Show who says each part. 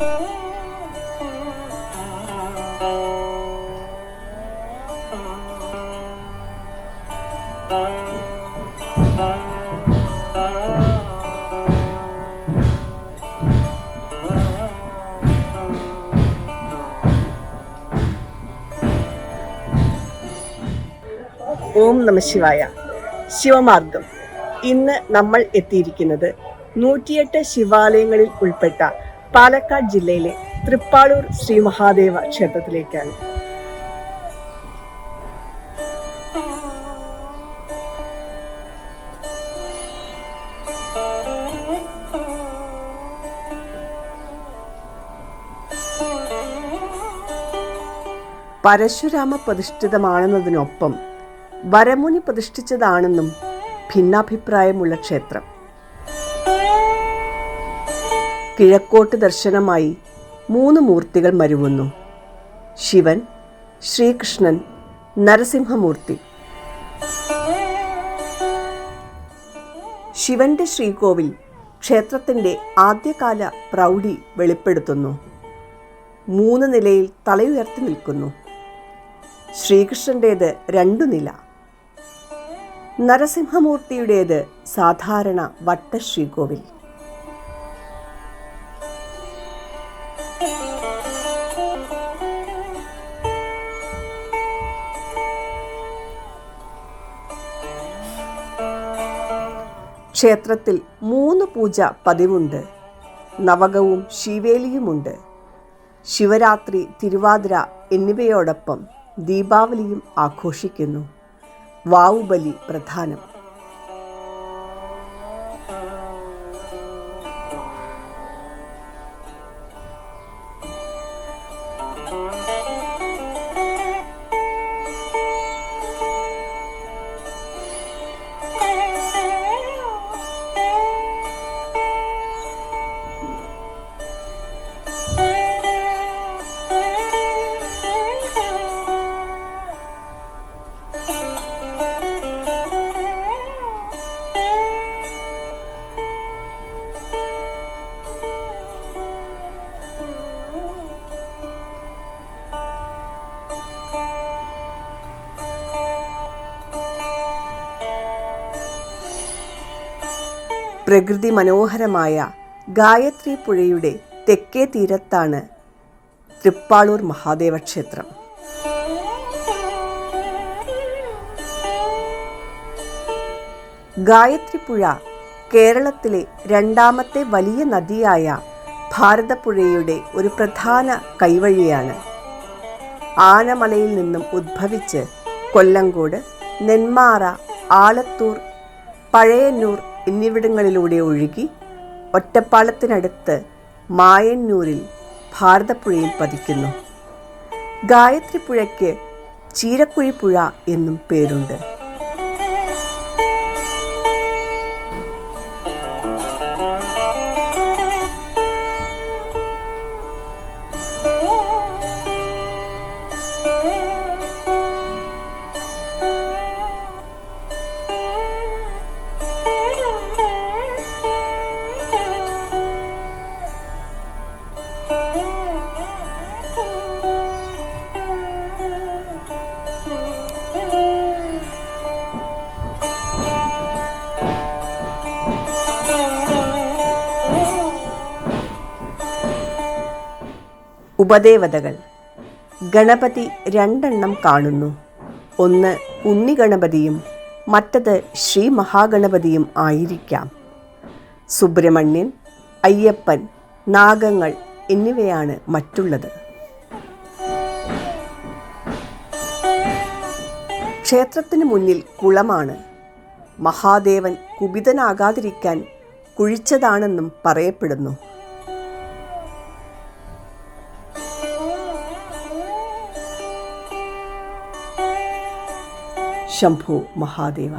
Speaker 1: ഓം നമ ശിവായ. ശിവമാർഗം. ഇന്ന് നമ്മൾ എത്തിയിരിക്കുന്നത് നൂറ്റിയെട്ട് ശിവാലയങ്ങളിൽ ഉൾപ്പെട്ട പാലക്കാട് ജില്ലയിലെ തൃപ്പാളൂർ ശ്രീ മഹാദേവ ക്ഷേത്രത്തിലേക്കാണ്. പരശുരാമ പ്രതിഷ്ഠിതമാണെന്നതിനൊപ്പം വരമുനി പ്രതിഷ്ഠിച്ചതാണെന്നും ഭിന്നാഭിപ്രായമുള്ള ക്ഷേത്രം. കിഴക്കോട്ട് ദർശനമായി മൂന്ന് മൂർത്തികൾ മരുവുന്നു. ശിവൻ ശ്രീകൃഷ്ണൻ നരസിംഹമൂർത്തി. ശിവന്റെ ശ്രീകോവിൽ ക്ഷേത്രത്തിന്റെ ആദ്യകാല പ്രൗഢി വെളിപ്പെടുത്തുന്നു. മൂന്ന് നിലയിൽ തലയുയർത്തി നിൽക്കുന്നു. ശ്രീകൃഷ്ണന്റേത് രണ്ടു നില. നരസിംഹമൂർത്തിയുടേത് സാധാരണ വട്ട ശ്രീകോവിൽ ക്ഷേത്രത്തിൽ മൂന്ന് പൂജ പതിവുണ്ട്. നവകവും ശിവേലിയുമുണ്ട്. ശിവരാത്രി തിരുവാതിര എന്നിവയോടൊപ്പം ദീപാവലിയും ആഘോഷിക്കുന്നു. വാവുബലി പ്രധാനം. പ്രകൃതി മനോഹരമായ ഗായത്രി പുഴയുടെ തെക്കേ തീരത്താണ് തൃപ്പാളൂർ മഹാദേവ ക്ഷേത്രം. ഗായത്രി പുഴ കേരളത്തിലെ രണ്ടാമത്തെ വലിയ നദിയായ ഭാരതപ്പുഴയുടെ ഒരു പ്രധാന കൈവഴിയാണ്. ആനമലയിൽ നിന്നും ഉദ്ഭവിച്ച് കൊല്ലങ്കോട് നെന്മാറ ആലത്തൂർ പഴയന്നൂർ എന്നിവിടങ്ങളിലൂടെ ഒഴുകി ഒറ്റപ്പാലത്തിനടുത്ത് മായന്നൂരിൽ ഭാരതപ്പുഴയിൽ പതിക്കുന്നു. ഗായത്രി പുഴയ്ക്ക് ചീരക്കുഴി പുഴ എന്നും പേരുണ്ട്. ഉപദേവതകൾ. ഗണപതി രണ്ടെണ്ണം കാണുന്നു. ഒന്ന് ഉണ്ണിഗണപതിയും മറ്റത് ശ്രീ മഹാഗണപതിയും ആയിരിക്കാം. സുബ്രഹ്മണ്യൻ അയ്യപ്പൻ നാഗങ്ങൾ എന്നിവയാണ് മറ്റുള്ളത്. ക്ഷേത്രത്തിന് മുന്നിൽ കുളമാണ്. മഹാദേവൻ കുപിതനാകാതിരിക്കാൻ കുഴിച്ചതാണെന്നും പറയപ്പെടുന്നു. ശംഭു മഹാദേവ.